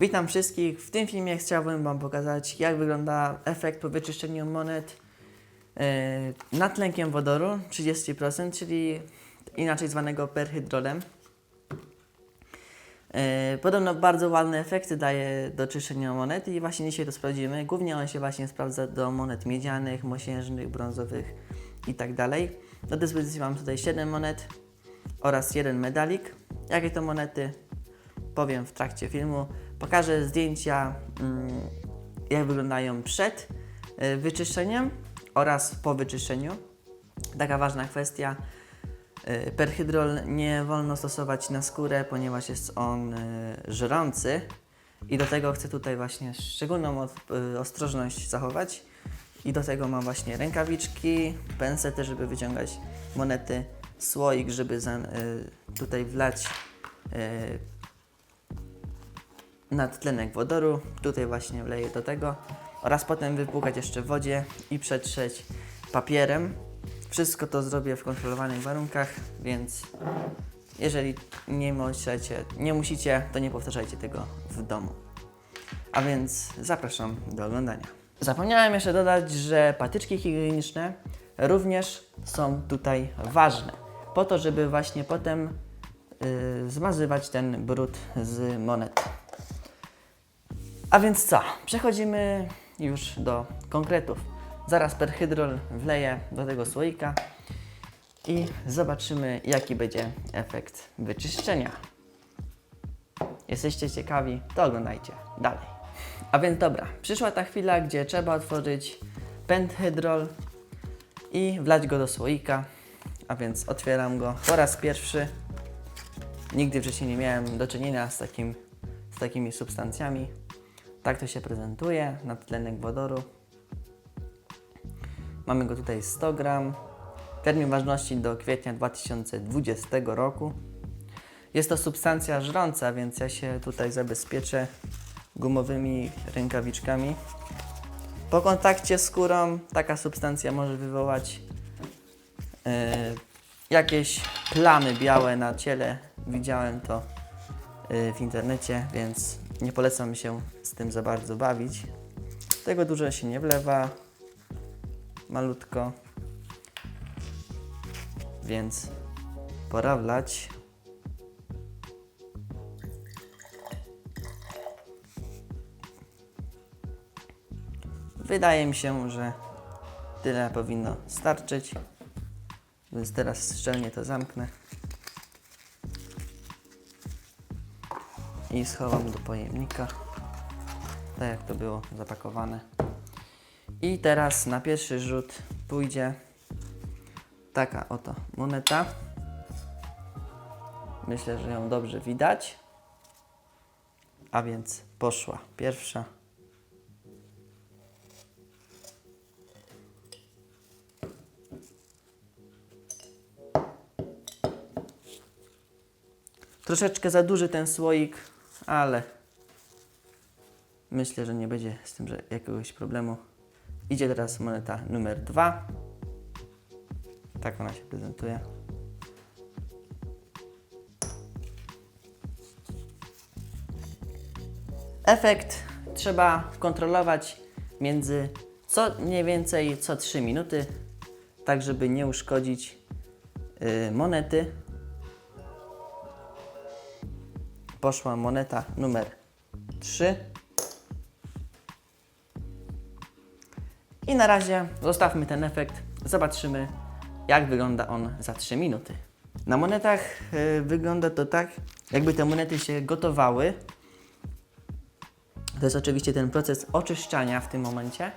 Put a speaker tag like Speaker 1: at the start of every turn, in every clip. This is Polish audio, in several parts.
Speaker 1: Witam wszystkich. W tym filmie chciałbym Wam pokazać, jak wygląda efekt po wyczyszczeniu monet yy, nad wodoru 30%, czyli inaczej zwanego perhydrolem. Yy, Podobno bardzo ładne efekty daje do czyszczenia monet i właśnie dzisiaj to sprawdzimy. Głównie on się właśnie sprawdza do monet miedzianych, mosiężnych, brązowych i tak. Do dyspozycji mam tutaj 7 monet oraz jeden medalik. Jakie to monety? powiem w trakcie filmu. Pokażę zdjęcia, mm, jak wyglądają przed y, wyczyszczeniem oraz po wyczyszczeniu. Taka ważna kwestia. Y, Perhydrol nie wolno stosować na skórę, ponieważ jest on y, żrący i do tego chcę tutaj właśnie szczególną ostrożność zachować. I do tego mam właśnie rękawiczki, pensety, żeby wyciągać monety, słoik, żeby tutaj wlać nadtlenek wodoru, tutaj właśnie wleję do tego oraz potem wypłukać jeszcze w wodzie i przetrzeć papierem. Wszystko to zrobię w kontrolowanych warunkach, więc jeżeli nie musicie, nie musicie, to nie powtarzajcie tego w domu. A więc zapraszam do oglądania. Zapomniałem jeszcze dodać, że patyczki higieniczne również są tutaj ważne, po to, żeby właśnie potem y, zmazywać ten brud z monet. A więc co? Przechodzimy już do konkretów. Zaraz perhydrol wleję do tego słoika i zobaczymy, jaki będzie efekt wyczyszczenia. Jesteście ciekawi? To oglądajcie dalej. A więc dobra, przyszła ta chwila, gdzie trzeba otworzyć penthydrol i wlać go do słoika. A więc otwieram go po raz pierwszy. Nigdy wcześniej nie miałem do czynienia z, takim, z takimi substancjami. Tak to się prezentuje na tlenek wodoru. Mamy go tutaj 100 gram. Termin ważności do kwietnia 2020 roku. Jest to substancja żrąca, więc ja się tutaj zabezpieczę gumowymi rękawiczkami. Po kontakcie z skórą taka substancja może wywołać e, jakieś plamy białe na ciele. Widziałem to y, w internecie, więc nie polecam się z tym za bardzo bawić. Tego dużo się nie wlewa, malutko, więc pora wlać. Wydaje mi się, że tyle powinno starczyć, więc teraz szczelnie to zamknę. I schowam do pojemnika, tak jak to było zapakowane. I teraz na pierwszy rzut pójdzie taka oto moneta. Myślę, że ją dobrze widać. A więc poszła pierwsza. Troszeczkę za duży ten słoik, ale myślę, że nie będzie z tym że jakiegoś problemu. Idzie teraz moneta numer dwa. Tak ona się prezentuje. Efekt trzeba kontrolować między co mniej więcej co 3 minuty, tak żeby nie uszkodzić y, monety. Poszła moneta numer 3. I na razie zostawmy ten efekt. Zobaczymy, jak wygląda on za 3 minuty. Na monetach y, wygląda to tak, jakby te monety się gotowały. To jest oczywiście ten proces oczyszczania w tym momencie.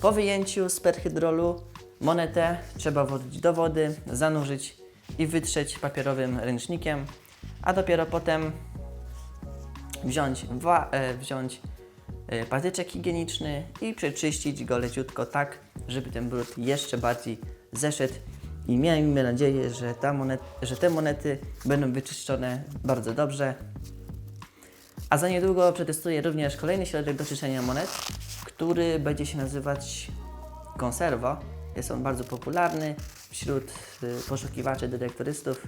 Speaker 1: Po wyjęciu z perhydrolu monetę trzeba włożyć do wody, zanurzyć i wytrzeć papierowym ręcznikiem, a dopiero potem wziąć, wa, e, wziąć e, patyczek higieniczny i przeczyścić go leciutko tak, żeby ten brud jeszcze bardziej zeszedł. I miejmy nadzieję, że, monet, że te monety będą wyczyszczone bardzo dobrze. A za niedługo przetestuję również kolejny środek do czyszczenia monet, który będzie się nazywać Conservo. Jest on bardzo popularny wśród y, poszukiwaczy detektorystów.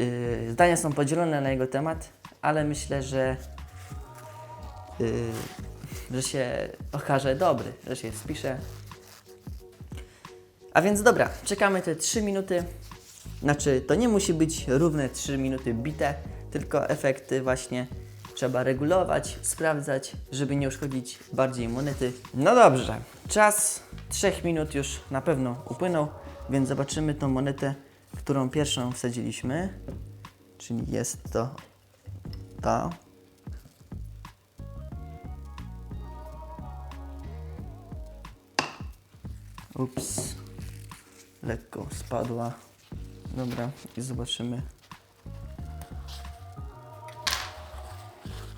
Speaker 1: Y, Zdania są podzielone na jego temat, ale myślę, że yy, że się okaże dobry, że się spisze. A więc dobra, czekamy te 3 minuty. Znaczy, to nie musi być równe 3 minuty bite, tylko efekty właśnie trzeba regulować, sprawdzać, żeby nie uszkodzić bardziej monety. No dobrze, czas 3 minut już na pewno upłynął, więc zobaczymy tą monetę, którą pierwszą wsadziliśmy. Czyli jest to ta. Ups. Lekko spadła. Dobra, i zobaczymy.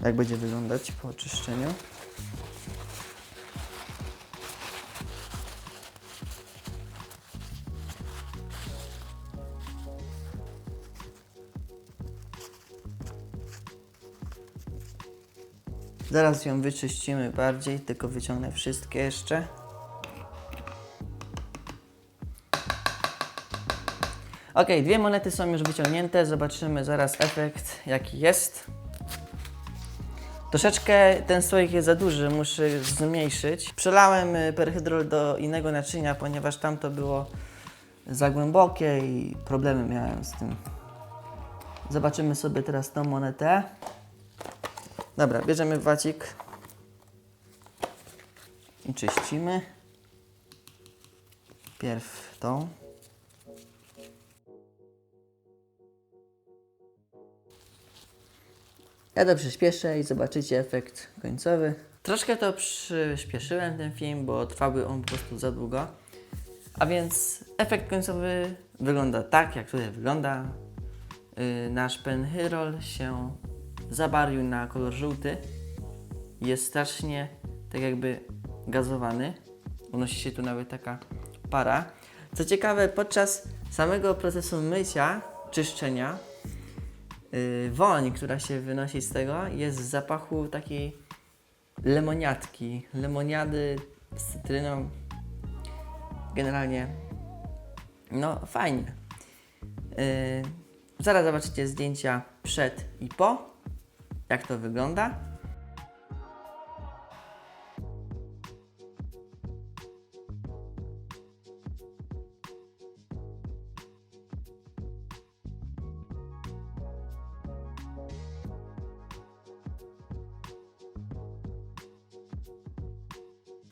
Speaker 1: Jak będzie wyglądać po oczyszczeniu. Zaraz ją wyczyścimy bardziej, tylko wyciągnę wszystkie jeszcze. Ok, dwie monety są już wyciągnięte. Zobaczymy zaraz efekt, jaki jest. Troszeczkę ten słoik jest za duży, muszę zmniejszyć. Przelałem y, perhydrol do innego naczynia, ponieważ tamto było za głębokie i problemy miałem z tym. Zobaczymy sobie teraz tą monetę. Dobra, bierzemy wacik i czyścimy. Pierw tą. Ja to przyspieszę i zobaczycie efekt końcowy. Troszkę to przyspieszyłem ten film, bo trwały on po prostu za długo. A więc efekt końcowy wygląda tak, jak tutaj wygląda. Yy, nasz penhyrol się zabarwił na kolor żółty. Jest strasznie tak jakby gazowany. Unosi się tu nawet taka para. Co ciekawe, podczas samego procesu mycia, czyszczenia, yy, woń, która się wynosi z tego, jest z zapachu takiej lemoniadki, lemoniady z cytryną. Generalnie, no fajnie. Yy, zaraz zobaczycie zdjęcia przed i po, jak to wygląda.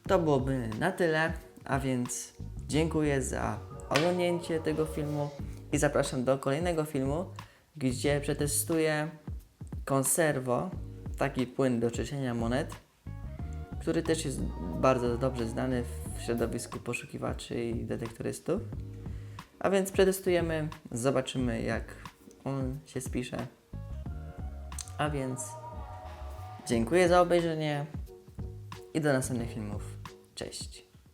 Speaker 1: To byłoby na tyle, a więc dziękuję za oglądnięcie tego filmu i zapraszam do kolejnego filmu, gdzie przetestuję Conservo, taki płyn do czyszczenia monet, który też jest bardzo dobrze znany w środowisku poszukiwaczy i detektorystów. A więc przetestujemy, zobaczymy jak on się spisze. A więc dziękuję za obejrzenie i do następnych filmów. Cześć.